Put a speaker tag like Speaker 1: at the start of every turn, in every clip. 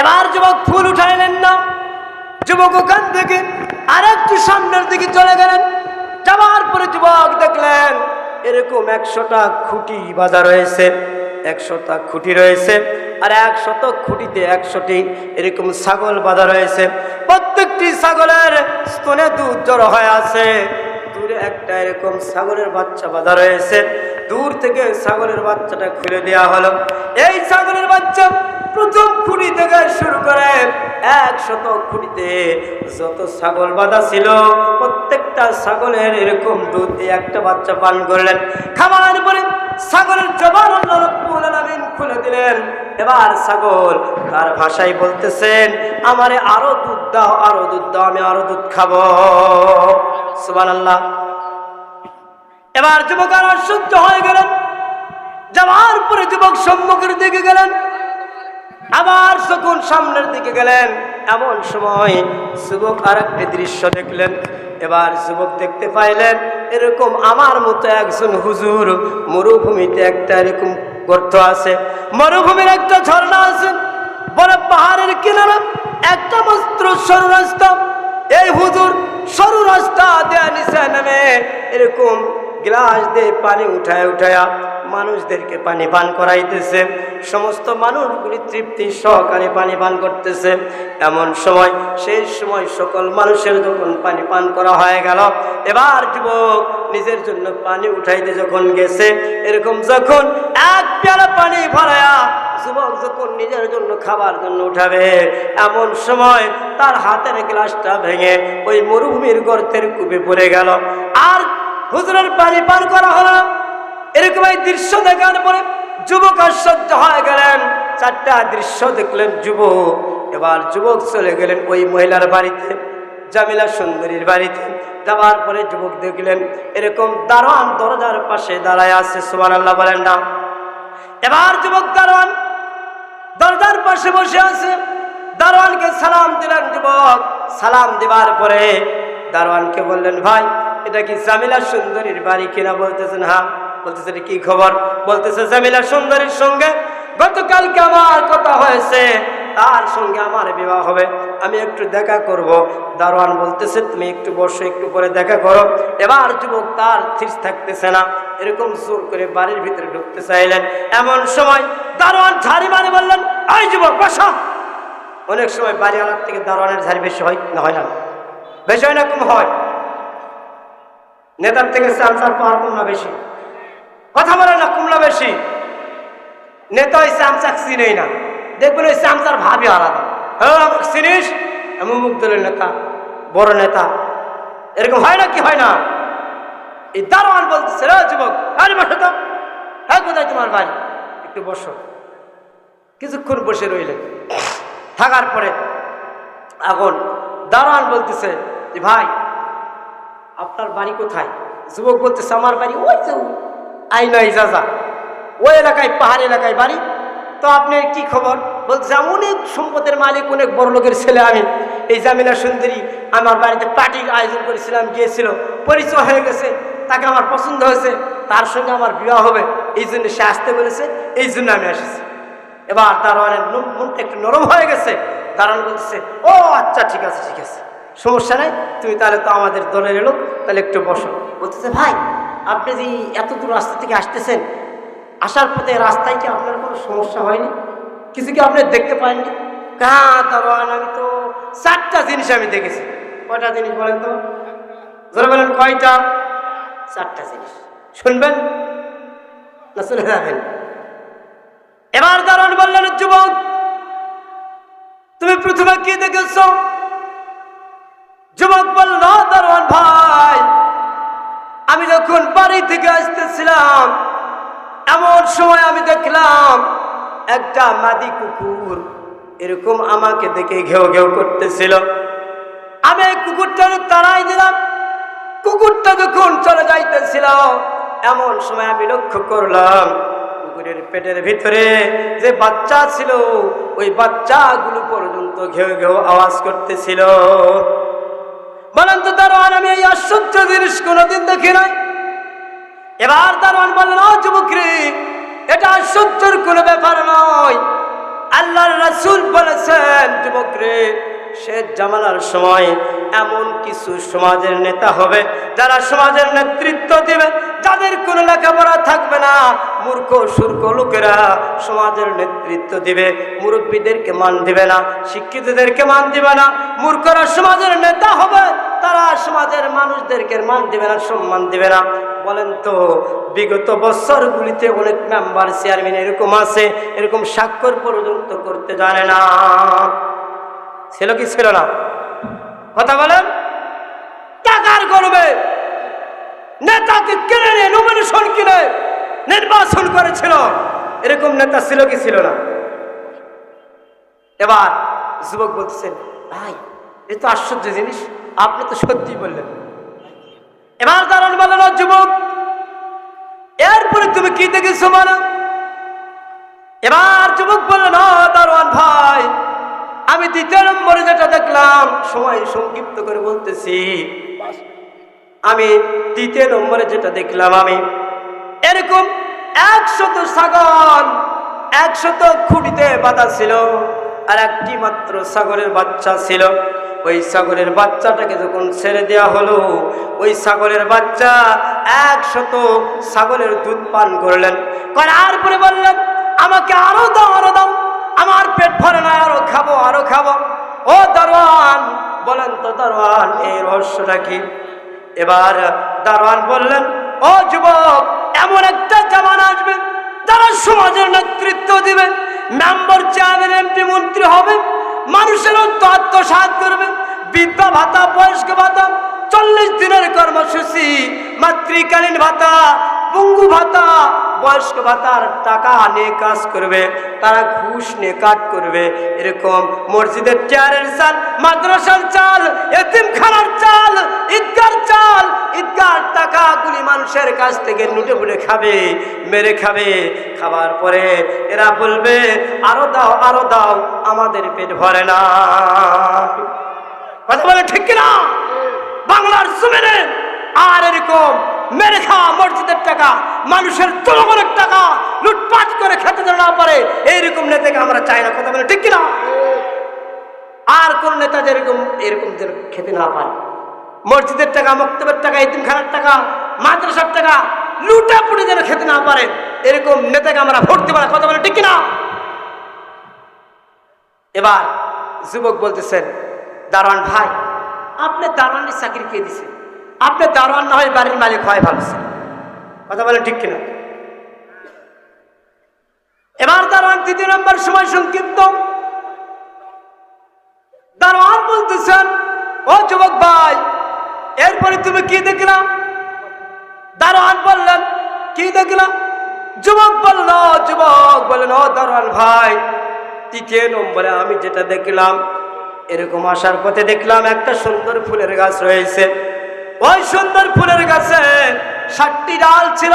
Speaker 1: এবার যুবক ফুল উঠাইলেন না। যুবক ওখান থেকে আর একটু সামনের দিকে চলে গেলেন। যাওয়ার পরে যুবক দেখলেন, এরকম একশোটা খুঁটি বাঁধা রয়েছে, একশোটা খুঁটি রয়েছে আর একশত খুঁটিতে একশোটি এরকম ছাগল বাঁধা রয়েছে। প্রত্যেকটি ছাগলের স্তনে দুধ জড়ো হয়ে আছে। দূরে একটা এরকম ছাগলের বাচ্চা বাঁধা রয়েছে। দূর থেকে ছাগলের বাচ্চাটা খুলে দেওয়া হলো। এই ছাগলের বাচ্চা প্রথম খুঁটি থেকে শুরু করে একশত খুঁটিতে যত ছাগল বাঁধা ছিল, প্রত্যেকটা ছাগলের এরকম দুধ দিয়ে একটা বাচ্চা পান করলেন। খাবার পরে ছাগলের জবান আল্লাহ খুলে দিলেন। এবার ছাগল তার ভাষায় বলতেছেন, আমারে আরও দুধ দাও, আরও দুধ দাও, আমি আরও দুধ খাব। সুবহানাল্লাহ। এবার যুবক আর অসহ্য হয়ে গেলেন। যাওয়ার পরে যুবক সম্মুখের দিকে গেলেন। আবার শকুন সামনের দিকে গেলেন। এমন সময় যুবক আর একটি দৃশ্য দেখলেন। এবার যুবক দেখতে পাইলেন, এরকম আমার মতো একজন হুজুর মরুভূমিতে একটা এরকম গর্ত আছে। মরুভূমির একটা ঝর্ণা আছে, বড় পাহাড়ের কিনারা, একটা মস্ত্র সরু রাস্তা। এই হুজুর সরু রাস্তা দেয়া নিচে নামে এরকম গ্লাস দিয়ে পানি উঠায় উঠায়া মানুষদেরকে পানি পান করাইতেছে। সমস্ত মানুষগুলি তৃপ্তি সহকারে পানি পান করতেছে। এমন সময়, সেই সময় সকল মানুষের যখন পানি পান করা হয়ে গেল, এবার যুবক নিজের জন্য পানি উঠাইতে যখন গেছে, এরকম যখন এক পেয়ালা পানি ভরায়া যুবক যখন নিজের জন্য খাবার জন্য উঠাবে, এমন সময় তার হাতের গ্লাসটা ভেঙে ওই মরুভূমির গর্তের কূপে পড়ে গেল। আর হুজুরের পানি পান করা হলো। এরকম এই দৃশ্য দেখার পরে যুবক আশ্চর্য হয়ে গেলেন। চারটা দৃশ্য দেখলেন যুবক। এবার যুবক চলে গেলেন ওই মহিলার বাড়িতে, জামিলা সুন্দরীর বাড়িতে। যাওয়ার পরে যুবক দেখলেন এরকম দারোয়ান দরজার পাশে দাঁড়ায় আছে সুবান আল্লাহ বলেন না। এবার যুবক দারোয়ান দরজার পাশে বসে আছে। দারোয়ানকে সালাম দিলেন যুবক। সালাম দেবার পরে দারোয়ানকে বললেন, ভাই, এটা কি জামিলা সুন্দরীর বাড়ি কিনা বলতেছেন হ্যাঁ? বলতেছে কি খবর? বলতেছে, জামিলা সুন্দরীর সঙ্গে গতকালকে আমার কথা হয়েছে, তার সঙ্গে আমার বিবাহ হবে। আমি একটু দেখা করব। দারোয়ান বলতেছে, তুমি একটু বসো, একটু পরে দেখা করো। এবার যুবক তার থিস থাকতেছে না। এরকম জোর করে বাড়ির ভিতরে ঢুকতে চাইলেন। এমন সময় দারোয়ান ঝাড়ি মারে বললেন, এই যুবক, বসা। অনেক সময় বাড়িওয়ালার থেকে দারোয়ানের ঝাড়ি বেশি হয় না হয় না? বেশি হয় না, কম হয়? নেতার থেকে চামচার পাওয়ার কম না বেশি? কথা বলে না, কুমলা বেশি। নেতা ওই চামচাক চিনেই না। দেখবেন ওই চামচার ভাবি আলাদা। হ্যাঁ আমাকে চিনিস? এমন মুখ দলের নেতা, বড় নেতা। এরকম হয় না কি হয় না? এই দারোয়ান বলতেছে, রে যুবক আরে বসো তো। হ্যাঁ কোথায় তোমার বাড়ি? একটু বসো। কিছুক্ষণ বসে রইলেন। থাকার পরে এখন দারোয়ান বলতেছে যে, ভাই, আপনার বাড়ি কোথায়? যুবক বলতেছে, আমার বাড়ি ওই যে আইনা ইজাজা ওই এলাকায়, পাহাড় এলাকায় বাড়ি। তো আপনার কি খবর? বলছে অনেক সম্পদের মালিক, অনেক বড় লোকের ছেলে আমি। এই জামিলা সুন্দরী আমার বাড়িতে পার্টির আয়োজন করেছিলাম, গিয়েছিল। পরিচয় হয়ে গেছে, তাকে আমার পছন্দ হয়েছে, তার সঙ্গে আমার বিবাহ হবে। এই জন্য সে আসতে বলেছে, এই জন্য আমি এসেছি এবার দারোয়ানের মনটা একটু নরম হয়ে গেছে। দারোয়ান বলছে ও আচ্ছা ঠিক আছে ঠিক আছে। সমস্যা নেই, তুমি তাহলে তো আমাদের দলের লোক, তাহলে একটু বসো। বলতেছে, ভাই আপনি যে এত দূর রাস্তা থেকে আসতেছেন, আসার পথে রাস্তায় কি আপনার কোনো সমস্যা হয়নি? কিছু কি আপনি দেখতে পাননি? কা দারোয়ান আমি তো চারটা জিনিস আমি দেখেছি। কয়টা জিনিস বলেন তো? ধরে বলেন, কয়টা? চারটা জিনিস। শুনবেন না শুনে যাবেন? এবার দারোয়ান বললেন যুবক, তুমি প্রথমে কি দেখেছ? যুবক বলল দারোয়ান ভাই। আমি যখন বাড়ি থেকে আসতেছিলাম, এমন সময় আমি দেখলাম একটা মাদি কুকুর এরকম আমাকে দেখে ঘেউ ঘেউ করতেছিল। আমি কুকুরটার তাড়াই দিলাম। কুকুরটা যখন চলে যাইতেছিল, এমন সময় আমি লক্ষ্য করলাম কুকুরের পেটের ভিতরে যে বাচ্চা ছিল, ওই বাচ্চাগুলো পর্যন্ত ঘেউ ঘেউ আওয়াজ করতেছিল। বলেন তো দারোয়ান, আমি এই আশ্চর্য জিনিস কোনোদিন দেখি নাই। এবার দারোয়ান বললেন, ও যুবকরি, এটা আশ্চর্যের কোনো ব্যাপার নয়। আল্লাহর রাসুল বলেছেন, যুবকরে শেষ জামানার সময় এমন কিছু সমাজের নেতা হবে, যারা সমাজের নেতৃত্ব দিবে। যাদের কোনো লেখাপড়া থাকবে না। মূর্খ, সূর্খ লোকেরা সমাজের নেতৃত্ব দিবে, মুরব্বীদেরকে মান দিবে না, শিক্ষিতদেরকে মান দিবে না, মূর্খরা সমাজের নেতা হবে, তারা সমাজের মানুষদেরকে মান দিবে না, সম্মান দিবে না। বলেন তো, বিগত বছরগুলিতে অনেক মেম্বার, চেয়ারম্যান এরকম আছে, এরকম স্বাক্ষর পর্যন্ত করতে জানে না। ছিল কি ছিল না? কথা বলেন। নেতাকে কিনে নিয়ে নমিনেশন কিনে নির্বাচন করেছিল। এরকম নেতা ছিল কি ছিল না? এবার যুবক বলতেছেন, ভাই, এ তো আশ্চর্য জিনিস, আপনি তো সত্যি বললেন। এবার দাঁড়ান বলেন, "ও যুবক, এরপরে তুমি কি দেখেছ মানে এবার যুবক বললেন, "ও দারোয়ান ভাই, আমি দ্বিতীয় নম্বরে যেটা দেখলাম, সময় সংক্ষিপ্ত করে বলতেছি আমি দ্বিতীয় নম্বরে যেটা দেখলাম আমি, এরকম একশত সাগর একশত খুঁটিতে বাঁধা ছিল আর একটি মাত্র ছাগলের বাচ্চা ছিল। ওই সাগরের বাচ্চাটাকে যখন ছেড়ে দেওয়া হলো, ওই সাগরের বাচ্চা একশত সাগরের দুধ পান করলেন। করার পরে বললেন, আমাকে আরও দাও আরও দাও, আমার পেট ভরে না, আরও খাব আরও খাব। ও দারোয়ান, বলেন তো দারোয়ান, এই রহস্যটা কি? এবার দারোয়ান বললেন, ও যুবক, এমন একটা জামানা আসবে, যারা সমাজের নেতৃত্ব দিবে, মেম্বার চেয়ারম্যান, এমপি, মন্ত্রী হবে, মানুষের আত্মসাত করবে, বিধবা ভাতা, বয়স্ক ভাতা, চল্লিশ দিনের কর্মসূচি, মাতৃকালীন ভাতা, পঙ্গু ভাতা, বয়স্ক ভাতার টাকা নিয়ে কাজ করবে, তারা ঘুষ নিয়ে কাজ করবে, এরকম মসজিদের চেয়ারের চাল, মাদ্রাসার চাল, এতিমখানার চাল, ঈদগার ঈদগার টাকাগুলি মানুষের কাছ থেকে লুটে ফুটে খাবে, মেরে খাবে। খাবার পরে এরা বলবে, আরও দাও আরও দাও, আমাদের পেট ভরে না। কথা বলে ঠিক কিনা? বাংলার জমিনে আর এরকম মেরে খাওয়া মসজিদের টাকা, মানুষের জনগণের টাকা, লুটপাট করে খেতে না পারে, এইরকম নেতাকে আমরা চাই না। কথা বলে ঠিক কিনা? আর কোন নেতা যেরকম, এরকম খেতে না পারে। মসজিদের টাকা, মক্তবের টাকা ইতিমখানার টাকা, মাদ্রাসার টাকা, লুটা পুটে যেন খেতে না পারে। এরকম নেতাকে আমরা ভোট দেবো না কথা বলে, ঠিক কিনা? এবার যুবক বলতেছেন, দারোয়ান ভাই, আপনি দারোয়ানের চাকরি কে দিছে আপনি দারোয়ান না হয় বাড়ির মালিক হয় ভালো ছিল। কথা বলেন ঠিক কিনা? এবার দারোয়ান তৃতীয় নম্বর সময় সংক্ষিপ্ত দারোয়ান বলতেছেন ও যুবক ভাই এরপরে তুমি কি দেখলাম দারোয়ান বললেন, কি দেখলাম যুবক বলল, যুবক বললেন, ও দারোয়ান ভাই তৃতীয় নম্বরে আমি যেটা দেখলাম, এরকম আসার পথে দেখলাম একটা সুন্দর ফুলের গাছ রয়েছে। ওই সুন্দর ফুলের গাছে সাতটি ডাল ছিল,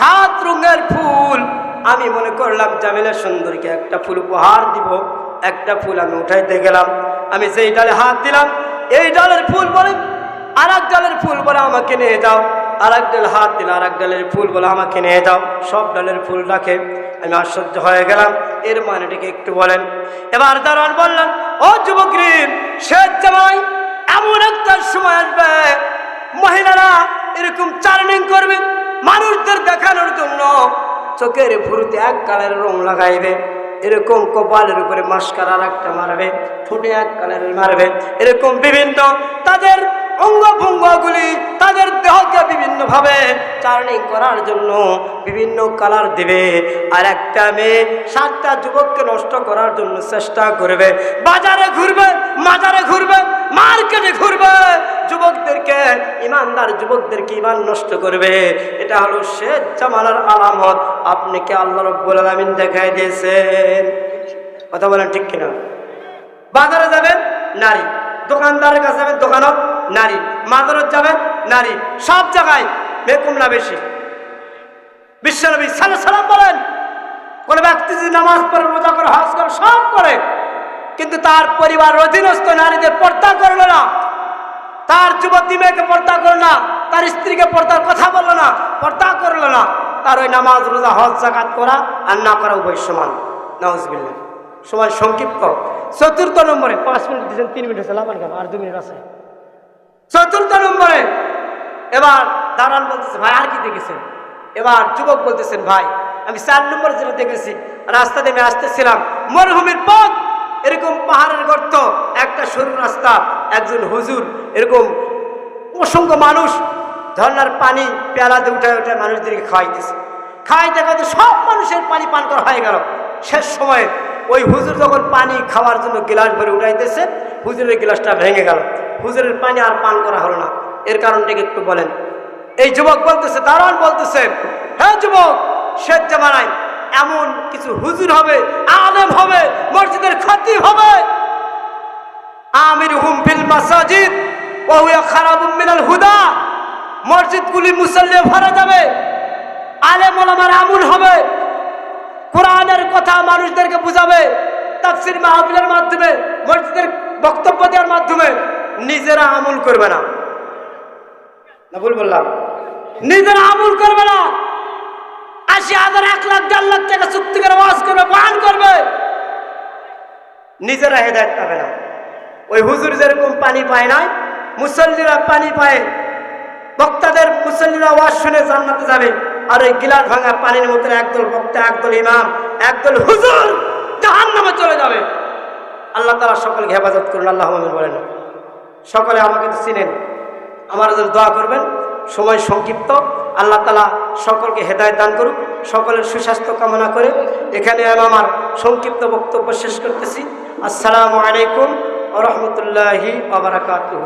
Speaker 1: সাত রঙের ফুল। আমি মনে করলাম, জামিলা সুন্দরীকে একটা ফুল উপহার দিব, একটা ফুল আমি উঠাইতে গেলাম। আমি সেই ডালে হাত দিলাম, এই ডালের ফুল বলে আর এক ডালের ফুল বলে আমাকে নিয়ে যাও। আর এক ডাল হাত দিল আর এক ডালের ফুল বলে আমাকে নিয়ে যাও। সব ডালের ফুল রাখে। আমি আশ্চর্য হয়ে গেলাম। এর মানেটিকে একটু বলেন। এবার দারোয়ান বললেন, ও যুবক এমন একটা সময় আসবে। মহিলারা এরকম চার্নিং করবে। মানুষদের দেখানোর জন্য চোখের ভুরুতে এক কালারের রং লাগাইবে। এরকম কপালের উপরে মাস্কার আর একটা মারবে। ঠোঁটে এক কালারের মারবে। এরকম বিভিন্ন তাদের অঙ্গভঙ্গগুলি তাদের দেহকে বিভিন্নভাবে চার্নিং করার জন্য বিভিন্ন কালার দিবে। আর একটা মেয়ে সাতটা যুবককে নষ্ট করার জন্য চেষ্টা করবে। বাজারে ঘুরবে, মাজারে ঘুরবে, মার্কেটে ঘুরবে। যুবকদেরকে, ইমানদার যুবকদেরকে ইমান নষ্ট করবে। এটা হলো শেষ জামানার আলামত। আপনি কি আল্লাহ রব্বুল আলামিন দেখাই দিয়েছেন? কথা বলেন ঠিক কিনা? বাজারে যাবেন নারী, দোকানদারের কাছে যাবেন দোকানত। নারী। মাজারত যাবেন নারী। সব জায়গায় বেকুমলা বেশি। বিশ্বনবী সালাম সালাম বলেন, কোন ব্যক্তি যদি নামাজ পড়ে, রোজা করে, হজ করে, সব করে, কিন্তু তার পরিবার অধীনস্থ নারীদের পর্দা করল না, তার যুবতী মেয়েকে পর্দা করল না, তার স্ত্রীকে পর্দার কথা বলল না, পর্দা করল না, তার ওই নামাজ, রোজা, হজ জাকাত করা আর না করা উভয় সমান। নওয়াজবিল্লা সময় সংক্ষিপ্ত। চতুর্থ নম্বরে, পাঁচ মিনিট দিয়েছেন, তিন মিনিট আছে লাভান আর দু মিনিট আছে। চতুর্থ নম্বরে। এবার দাঁড়ান বলতেছে, ভাই, আর কি দেখেছেন? এবার যুবক বলতেছেন, ভাই, আমি চার নম্বরে যেটা দেখেছি, রাস্তা দিয়ে আমি আসতেছিলাম। মরুভূমির পথ, এরকম পাহাড়ের গর্ত, একটা সরু রাস্তা, একজন হুজুর, এরকম অসংখ্য মানুষ ঝর্নার পানি পেয়ালাতে উঠে উঠে মানুষদেরকে খাওয়াইতেছে। খাওয়াইতে খাওয়াইতে সব মানুষের পানি পান করা হয়ে গেল। শেষ সময়ে ওই হুজুর যখন পানি খাওয়ার জন্য গিলাস ভরে উঠাইতেছে, হুজুরের গিলাসটা ভেঙে গেল। হুজুরের পানি আর পান করা হলো না। এর কারণটাকে একটু বলেন। এই যুবক বলতেছে, দারোয়ান বলতেছে হ্যাঁ যুবক, শেষ জামানায় এমন কিছু হুজুর হবে, আলেম হবে, মসজিদের খতিব হবে। আমির হুম ফিল মাসাজিদ ওহুয়া খারাবুম মিনাল হুদা। মসজিদগুলি মুসল্লি ভরা যাবে, আলেম ওলামার আমুল হবে। কোরআনের কথা মানুষদেরকে বুঝাবে, তাফসির মাহফিলের মাধ্যমে, মসজিদের বক্তব্য দেওয়ার মাধ্যমে। নিজেরা আমল করবে না। না, ভুল বললাম। নিজেরা আমল করবে না। আশি হাজার, এক লাখ, দেড় লাখ টাকা চুক্তি করে ওয়াজ করবে বয়ান করবে। নিজেরা হেদায়ত পাবে না। ওই হুজুর যেরকম পানি পায় নাই, মুসল্লিরা পানি পায়। বক্তাদের মুসল্লিরা ওয়াজ শুনে জান্নাতে যাবে। আর ওই গিলাস ভাঙা পানির মতো একদল বক্তা, একদল ইমাম, একদল হুজুর জাহান নামে চলে যাবে। আল্লাহ তালা সকলকে হেফাজত করুন, আল্লাহ বলেন। সকলে আমাকে তো চিনেন। আমার দোয়া করবেন। সময় সংক্ষিপ্ত। আল্লাহ তালা সকলকে হেদায়ত দান করুক। সকলের সুস্বাস্থ্য কামনা করে এখানে আমি আমার সংক্ষিপ্ত বক্তব্য শেষ করতেছি। আসসালামু আলাইকুম রহমতুল্লাহি আবরাকাতুহ